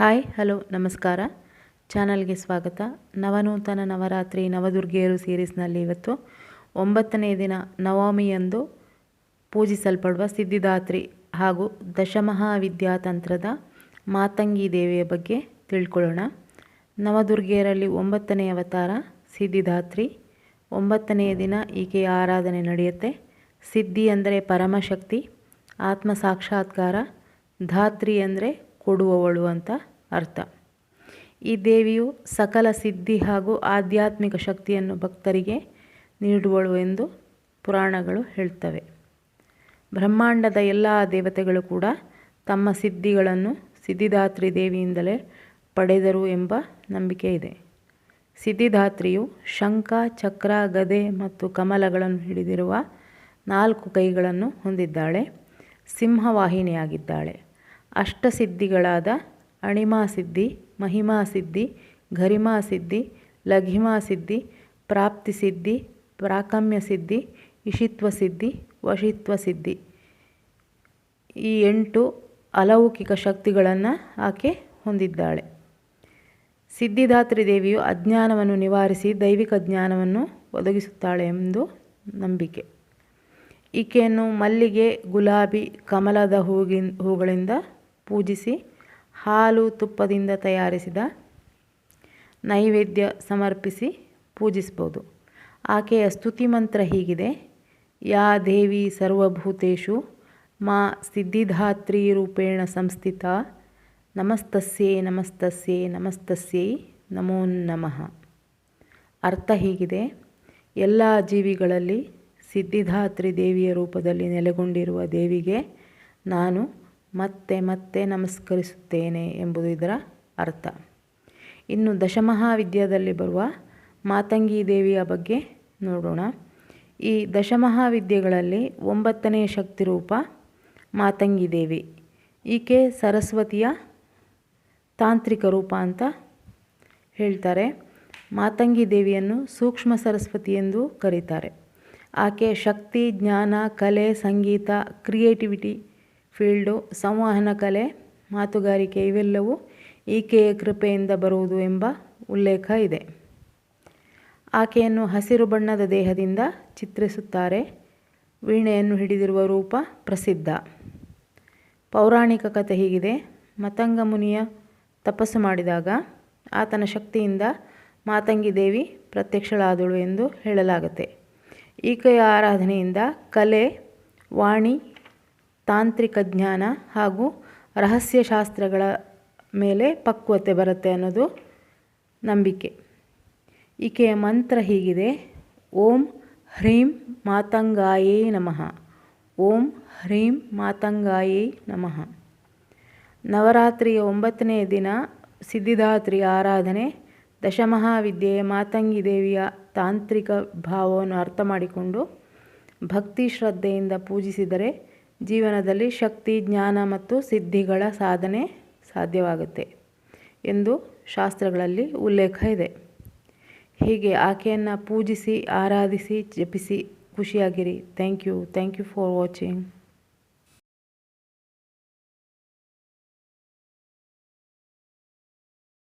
Hi, hello, ನಮಸ್ಕಾರ. ಚಾನಲ್ಗೆ ಸ್ವಾಗತ. ನವನೂತನ ನವರಾತ್ರಿ ನವದುರ್ಗೆಯರು ಸೀರೀಸ್ನಲ್ಲಿ ಇವತ್ತು ಒಂಬತ್ತನೇ ದಿನ ನವಮಿಯಂದು ಪೂಜಿಸಲ್ಪಡುವ ಸಿದ್ಧಿದಾತ್ರಿ ಹಾಗೂ ದಶಮಹಾವಿದ್ಯಾತಂತ್ರದ ಮಾತಂಗಿ ದೇವಿಯ ಬಗ್ಗೆ ತಿಳ್ಕೊಳ್ಳೋಣ. ನವದುರ್ಗೆಯರಲ್ಲಿ ಒಂಬತ್ತನೇ ಅವತಾರ ಸಿದ್ಧಿದಾತ್ರಿ. ಒಂಬತ್ತನೆಯ ದಿನ ಈಕೆಯ ಆರಾಧನೆ ನಡೆಯುತ್ತೆ. ಸಿದ್ಧಿ ಅಂದರೆ ಪರಮಶಕ್ತಿ ಆತ್ಮ ಸಾಕ್ಷಾತ್ಕಾರ ಧಾತ್ರಿ ಅಂದರೆ ಕೊಡುವವಳು ಅಂತ ಅರ್ಥ. ಈ ದೇವಿಯು ಸಕಲ ಸಿದ್ಧಿ ಹಾಗೂ ಆಧ್ಯಾತ್ಮಿಕ ಶಕ್ತಿಯನ್ನು ಭಕ್ತರಿಗೆ ನೀಡುವಳು ಎಂದು ಪುರಾಣಗಳು ಹೇಳ್ತವೆ. ಬ್ರಹ್ಮಾಂಡದ ಎಲ್ಲ ದೇವತೆಗಳು ಕೂಡ ತಮ್ಮ ಸಿದ್ಧಿಗಳನ್ನು ಸಿದ್ಧಿದಾತ್ರಿ ದೇವಿಯಿಂದಲೇ ಪಡೆದರು ಎಂಬ ನಂಬಿಕೆ ಇದೆ. ಸಿದ್ಧಿದಾತ್ರಿಯು ಶಂಖ, ಚಕ್ರ, ಗದೆ ಮತ್ತು ಕಮಲಗಳನ್ನು ಹಿಡಿದಿರುವ ನಾಲ್ಕು ಕೈಗಳನ್ನು ಹೊಂದಿದ್ದಾಳೆ. ಸಿಂಹವಾಹಿನಿಯಾಗಿದ್ದಾಳೆ. ಅಷ್ಟಸಿದ್ಧಿಗಳಾದ ಅಣಿಮಾ ಸಿದ್ಧಿ ಮಹಿಮಾ ಸಿದ್ಧಿ ಘರಿಮಾ ಸಿದ್ಧಿ ಲಘಿಮಾ ಸಿದ್ಧಿ ಪ್ರಾಪ್ತಿ ಸಿದ್ಧಿ ಪ್ರಾಕಮ್ಯ ಸಿದ್ಧಿ ಇಷಿತ್ವ ಸಿದ್ಧಿ ವಶಿತ್ವ ಸಿದ್ಧಿ ಈ ಎಂಟು ಅಲೌಕಿಕ ಶಕ್ತಿಗಳನ್ನು ಆಕೆ ಹೊಂದಿದ್ದಾಳೆ. ಸಿದ್ಧಿದಾತ್ರಿ ದೇವಿಯು ಅಜ್ಞಾನವನ್ನು ನಿವಾರಿಸಿ ದೈವಿಕ ಜ್ಞಾನವನ್ನು ಒದಗಿಸುತ್ತಾಳೆ ಎಂದು ನಂಬಿಕೆ. ಈಕೆಯನ್ನು ಮಲ್ಲಿಗೆ, ಗುಲಾಬಿ, ಕಮಲದ ಹೂಗಿನ್ ಹೂಗಳಿಂದ ಪೂಜಿಸಿ ಹಾಲು ತುಪ್ಪದಿಂದ ತಯಾರಿಸಿದ ನೈವೇದ್ಯ ಸಮರ್ಪಿಸಿ ಪೂಜಿಸ್ಬೋದು ಆಕೆಯ ಸ್ತುತಿ ಮಂತ್ರ ಹೀಗಿದೆ, ಯಾ ದೇವಿ ಸರ್ವಭೂತೇಶು ಮಾ ಸಿದ್ಧಿಧಾತ್ರಿ ರೂಪೇಣ ಸಂಸ್ಥಿತ, ನಮಸ್ತಸ್ಯೇ ನಮಸ್ತಸ್ಯೇ, ನಮಸ್ತಸ್ಯೈ, ನಮೋ ನಮಃ. ಅರ್ಥ ಹೀಗಿದೆ, ಎಲ್ಲ ಜೀವಿಗಳಲ್ಲಿ ಸಿದ್ಧಿಧಾತ್ರಿ ದೇವಿಯ ರೂಪದಲ್ಲಿ ನೆಲೆಗೊಂಡಿರುವ ದೇವಿಗೆ ನಾನು ಮತ್ತೆ ಮತ್ತೆ ನಮಸ್ಕರಿಸುತ್ತೇನೆ ಎಂಬುದು ಇದರ ಅರ್ಥ. ಇನ್ನು ದಶಮಹಾವಿದ್ಯದಲ್ಲಿ ಬರುವ ಮಾತಂಗಿ ದೇವಿಯ ಬಗ್ಗೆ ನೋಡೋಣ. ಈ ದಶಮಹಾವಿದ್ಯೆಗಳಲ್ಲಿ ಶಕ್ತಿ ರೂಪ ಮಾತಂಗಿ ದೇವಿ. ಈಕೆ ಸರಸ್ವತಿಯ ತಾಂತ್ರಿಕ ರೂಪ ಅಂತ ಹೇಳ್ತಾರೆ. ಮಾತಂಗಿ ದೇವಿಯನ್ನು ಸೂಕ್ಷ್ಮ ಸರಸ್ವತಿ ಎಂದು ಕರೀತಾರೆ. ಆಕೆ ಶಕ್ತಿ, ಜ್ಞಾನ, ಕಲೆ, ಸಂಗೀತ, ಕ್ರಿಯೇಟಿವಿಟಿ ಫೀಲ್ಡು, ಸಂವಹನ ಕಲೆ, ಮಾತುಗಾರಿಕೆ ಇವೆಲ್ಲವೂ ಈಕೆಯ ಕೃಪೆಯಿಂದ ಬರುವುದು ಎಂಬ ಉಲ್ಲೇಖ ಇದೆ. ಆಕೆಯನ್ನು ಹಸಿರು ಬಣ್ಣದ ದೇಹದಿಂದ ಚಿತ್ರಿಸುತ್ತಾರೆ. ವೀಣೆಯನ್ನು ಹಿಡಿದಿರುವ ರೂಪ ಪ್ರಸಿದ್ಧ. ಪೌರಾಣಿಕ ಕಥೆ ಹೀಗಿದೆ. ಮತಂಗ ಮುನಿಯ ತಪಸ್ಸು ಮಾಡಿದಾಗ ಆತನ ಶಕ್ತಿಯಿಂದ ಮಾತಂಗಿ ದೇವಿ ಪ್ರತ್ಯಕ್ಷಳಾದಳು ಎಂದು ಹೇಳಲಾಗುತ್ತೆ. ಈಕೆಯ ಆರಾಧನೆಯಿಂದ ಕಲೆ, ವಾಣಿ ತಾಂತ್ರಿಕ ಜ್ಞಾನ ಹಾಗೂ ರಹಸ್ಯಶಾಸ್ತ್ರಗಳ ಮೇಲೆ ಪಕ್ವತೆ ಬರುತ್ತೆ ಅನ್ನೋದು ನಂಬಿಕೆ. ಈಕೆಯ ಮಂತ್ರ ಹೀಗಿದೆ, ಓಂ ಹ್ರೀಂ ಮಾತಂಗಾಯೇ ನಮಃ, ಓಂ ಹ್ರೀಂ ಮಾತಂಗಾಯೇ ನಮಃ. ನವರಾತ್ರಿಯ ಒಂಬತ್ತನೇ ದಿನ ಸಿದ್ಧಿದಾತ್ರಿಯ ಆರಾಧನೆ, ದಶಮಹಾವಿದ್ಯೆಯ ಮಾತಂಗಿ ದೇವಿಯ ತಾಂತ್ರಿಕ ಭಾವವನ್ನು ಅರ್ಥ ಮಾಡಿಕೊಂಡು ಭಕ್ತಿ ಶ್ರದ್ಧೆಯಿಂದ ಪೂಜಿಸಿದರೆ ಜೀವನದಲ್ಲಿ ಶಕ್ತಿ, ಜ್ಞಾನ ಮತ್ತು ಸಿದ್ಧಿಗಳ ಸಾಧನೆ ಸಾಧ್ಯವಾಗುತ್ತೆ ಎಂದು ಶಾಸ್ತ್ರಗಳಲ್ಲಿ ಉಲ್ಲೇಖ ಇದೆ. ಹೀಗೆ ಆಕೆಯನ್ನು ಪೂಜಿಸಿ, ಆರಾಧಿಸಿ, ಜಪಿಸಿ, ಖುಷಿಯಾಗಿರಿ. Thank you. Thank you for watching.